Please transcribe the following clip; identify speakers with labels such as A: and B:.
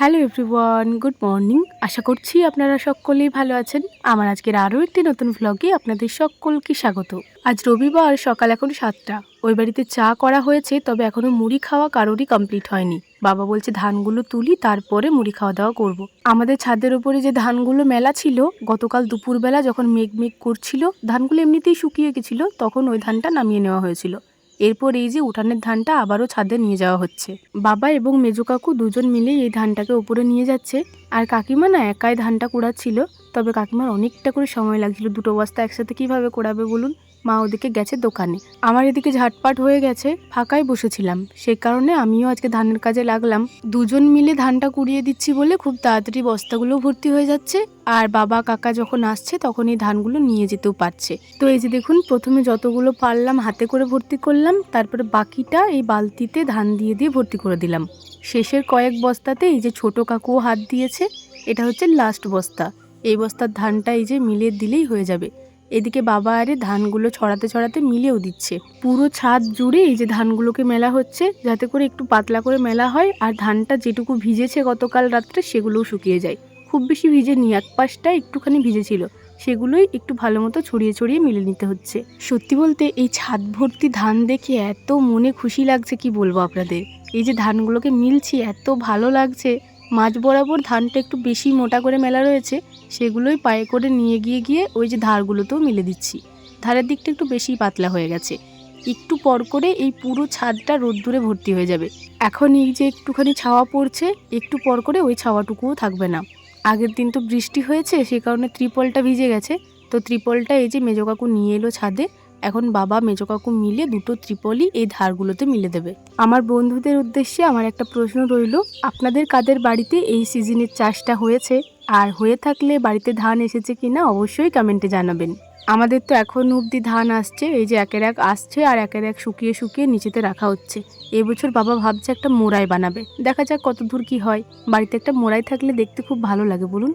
A: Hello everyone good morning আশা করছি আপনারা সকলেই ভালো আছেন। আমার আজকের আরও একটি নতুন ভ্লগে আপনাদের সকলকে স্বাগত। আজ রবিবার, সকাল এখন সাতটা। ওই বাড়িতে চা করা হয়েছে, তবে এখনও মুড়ি খাওয়া কারোরই কমপ্লিট হয়নি। বাবা বলছে, ধানগুলো তুলি, তারপরে মুড়ি খাওয়া দাওয়া করব। আমাদের ছাদের উপরে যে ধানগুলো মেলা ছিল, গতকাল দুপুরবেলা যখন মেঘ মেঘ করছিল, ধানগুলো এমনিতেই শুকিয়ে গেছিল, তখন ওই ধানটা নামিয়ে নেওয়া হয়েছিল। এরপর এই যে উঠানের ধানটা আবারও ছাদে নিয়ে যাওয়া হচ্ছে। বাবা এবং মেজু কাকু দুজন মিলে এই ধানটাকে উপরে নিয়ে যাচ্ছে। আর কাকিমা না একাই ধানটা কুড়াচ্ছিল, তবে কাকিমার অনেকটা করে সময় লাগছিল দুটো বস্তা একসাথে কীভাবে কোড়াবে বলুন? মা ওদিকে গেছে দোকানে। আমার এদিকে ঝাটপাট হয়ে গেছে ফাঁকায় বসেছিলাম। সেই কারণে আমিও আজকে ধানের কাজে লাগলাম। দুজন মিলে ধানটা কুড়িয়ে দিচ্ছি বলে খুব তাড়াতাড়ি বস্তাগুলো ভর্তি হয়ে যাচ্ছে। আর বাবা, কাকা যখন আসছে তখন এই ধানগুলো নিয়ে যেতেও পারছে। তো এই যে দেখুন, প্রথমে যতগুলো পারলাম হাতে করে ভর্তি করলাম, তারপরে বাকিটা এই বালতিতে ধান দিয়ে দিয়ে ভর্তি করে দিলাম। শেষের কয়েক বস্তাতে এই যে ছোট কাকুও হাত দিয়েছে এটা হচ্ছে লাস্ট বস্তা। এই বস্তার ধানটা এই যে মিলিয়ে দিলেই হয়ে যাবে। এদিকে বাবা আরে ধানগুলো ছড়াতে ছড়াতে মিলেও দিচ্ছে। পুরো ছাদ জুড়ে এই যে ধানগুলোকে মেলা হচ্ছে, যাতে করে একটু পাতলা করে মেলা হয়, আর ধানটা যেটুকু ভিজেছে গতকাল রাত্রে সেগুলোও শুকিয়ে যায়। খুব বেশি ভিজে নি এক পাশটা একটুখানি ভিজেছিল। সেগুলোই একটু ভালো মতো ছড়িয়ে ছড়িয়ে মিলে নিতে হচ্ছে। সত্যি বলতে এই ছাদ ভর্তি ধান দেখে এত মনে খুশি লাগছে, কি বলব আপনাদের? এই যে ধানগুলোকে মিলছি, এত ভালো লাগছে। মাঝ বরাবর ধানটা একটু বেশি মোটা করে মেলা রয়েছে, সেগুলোই পায়ে করে নিয়ে গিয়ে গিয়ে ওই যে ধারগুলোতেও মিলে দিচ্ছি। ধারের দিকটা একটু বেশি পাতলা হয়ে গেছে। একটু পর করে এই পুরো ছাদটা রোদ্দুরে ভর্তি হয়ে যাবে। এখন এই যে একটুখানি ছাওয়া পড়ছে, একটু পর করে ওই ছাওয়াটুকুও থাকবে না। আগের দিন তো বৃষ্টি হয়েছে, সে কারণে ত্রিপলটা ভিজে গেছে। তো ত্রিপলটা এই যে মেজো কাকু নিয়ে এলো ছাদে এখন বাবা, মেজো কাকু মিলে দুটো ত্রিপলি এই ধারগুলোতে মিলে দেবে। আমার বন্ধুদের উদ্দেশ্যে আমার একটা প্রশ্ন রইল, আপনাদের কাদের বাড়িতে এই সিজনের চাষটা হয়েছে? আর হয়ে থাকলে বাড়িতে ধান এসেছে কিনা অবশ্যই কমেন্টে জানাবেন। আমাদের তো এখন অবধি ধান আসছে, এই যে একের এক আসছে আর একের এক শুকিয়ে শুকিয়ে নিচেতে রাখা হচ্ছে। এবছর বাবা ভাবছে একটা মোড়াই বানাবে। দেখা যাক কত দূর কি হয়। বাড়িতে একটা মোড়াই থাকলে দেখতে খুব ভালো লাগে, বলুন।